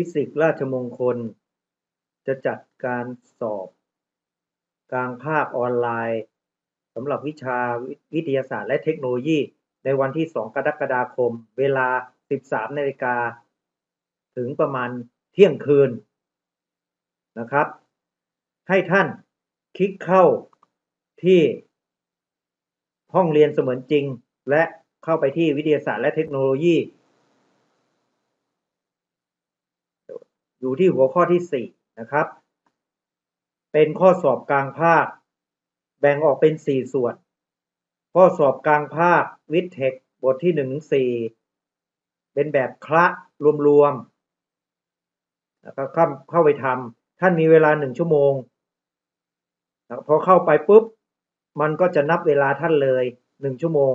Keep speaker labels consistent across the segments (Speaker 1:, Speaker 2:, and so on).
Speaker 1: ฟิสิกส์ราชมงคล จะจัดการสอบ กลางภาคออนไลน์สำหรับวิชาวิทยาศาสตร์และเทคโนโลยี ในวันที่ 2 กรกฎาคม เวลา 13นาฬิกาถึงประมาณเที่ยงคืนนะครับ ให้ท่านคลิกเข้าที่ห้องเรียนเสมือนจริง และเข้าไปที่วิทยาศาสตร์และเทคโนโลยี อยู่ที่หัวข้อที่4นะครับ เป็นข้อสอบกลางภาค แบ่งออกเป็น4ส่วน ข้อสอบกลางภาควิทเทคบทที่1ถึง4เป็นแบบคละรวมๆแล้วก็เข้าเข้าไปทำท่านมีเวลา1ชั่วโมงพอเข้าไปปุ๊บ มันก็จะนับเวลาท่านเลย1ชั่วโมง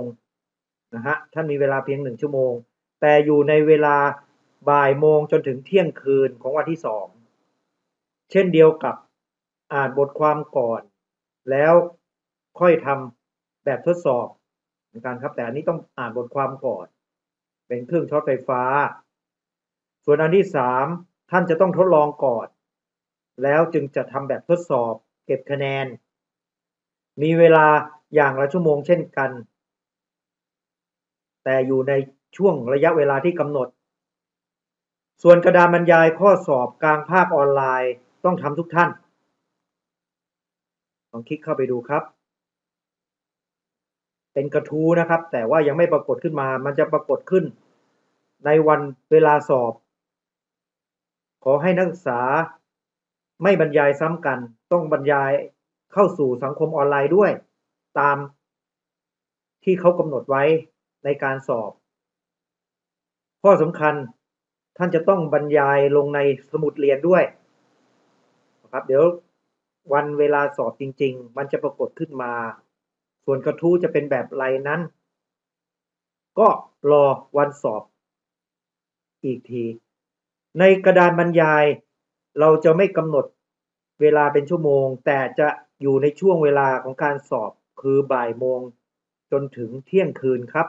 Speaker 1: นะฮะท่านมีเวลาเพียง1ชั่วโมง แต่อยู่ในเวลา บ่ายโมงจนถึงเที่ยงคืนของวันที่2เช่นเดียวกับอ่านบทความก่อน แล้วค่อยทำแบบทดสอบเหมือนกันครับ แต่อันนี้ต้องอ่านบทความก่อน เป็นเครื่องช็อตไฟฟ้า ส่วนอันที่3ท่านจะต้องทดลองก่อน แล้วจึงจะทำแบบทดสอบเก็บคะแนน มีเวลาอย่างละชั่วโมงเช่นกัน แต่อยู่ในช่วงระยะเวลาที่กำหนด ส่วนกระดานบรรยายข้อสอบกลางภาคออนไลน์ต้องทำทุกท่าน ลองคลิกเข้าไปดูครับ เป็นกระทู้นะครับ แต่ว่ายังไม่ปรากฏขึ้นมา มันจะปรากฏขึ้น ในวันเวลาสอบ ขอให้นักศึกษาไม่บรรยายซ้ำกัน ต้องบรรยายเข้าสู่สังคมออนไลน์ด้วย ตามที่เขากำหนดไว้ในการสอบ ข้อสำคัญ ท่านจะต้องบรรยายลงในสมุดเรียนด้วยนะครับ เดี๋ยววันเวลาสอบจริง ๆ มันจะปรากฏขึ้นมา ส่วนกระทู้จะเป็นแบบไรนั้น ก็รอวันสอบอีกที ในกระดานบรรยายเราจะไม่กำหนดเวลาเป็นชั่วโมง แต่จะอยู่ในช่วงเวลาของการสอบคือบ่ายโมงจนถึงเที่ยงคืนครับ